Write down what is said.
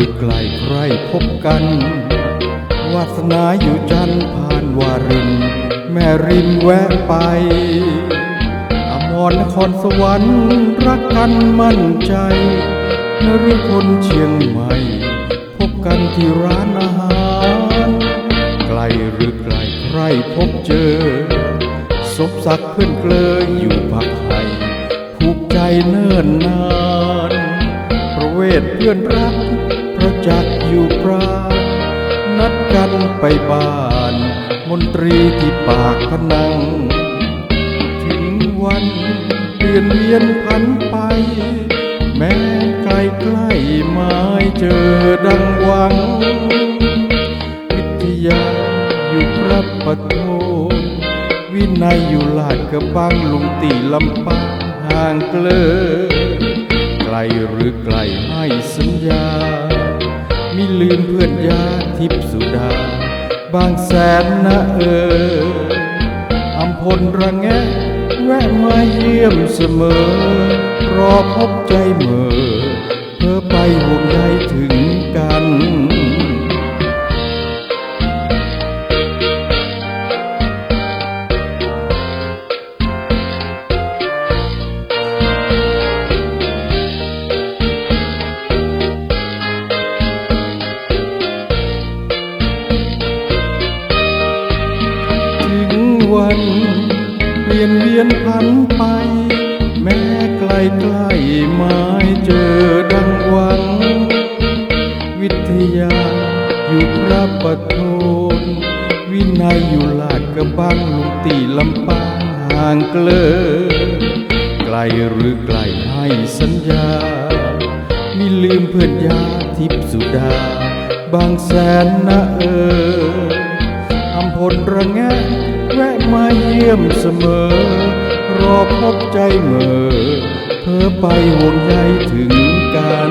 รือไกลใครพบกัน วาสนาอยู่จันทร์ผ่านวาริน แม่ริมแวะไป อมรนครสวรรค์รักกันมั่นใจนฤพลเชียงใหม่ พบกันที่ร้านอาหาร ไกลหรือไกลใครพบเจอศพสักดิ์เพื่อนเกลออยู่พักไทยผูกใจเนิ่นนานประเวทเพื่อนรัก จักอยู่ปราณนัดกันไปบ้าน มนตรีที่ปากพนัง ถึงวันเปลี่ยนเวียนพันไป แม้ไกลใกล้ไม่เจอดังหวัง วิทยาอยู่พระปะโทวินัยอยู่ลาดกระบังลุงตีลำปางห่างเกลอไกลหรือไกลให้สัญญา มิลืมเพื่อนยาทิพสุดา บางแสนนะเอออำพลระแงะแวะมาเยี่ยมเสมอ รอพบใจเมื่อเพื่อไปห่วงใยถึง วันเปลี่ยนเวียนพันไป แม้ไกลใกล้ไม้เจอดังวังวิทยาอยู่พระปะโทนวินัยอยู่ลาดกระบังลุงตีลำปางห่างเกลอไกลหรือไกลให้สัญญามิลืมเพื่อนยาทิพสุดา บางแสนนะเออ พบใจเมื่อเพอไปห่วงใยถึงกัน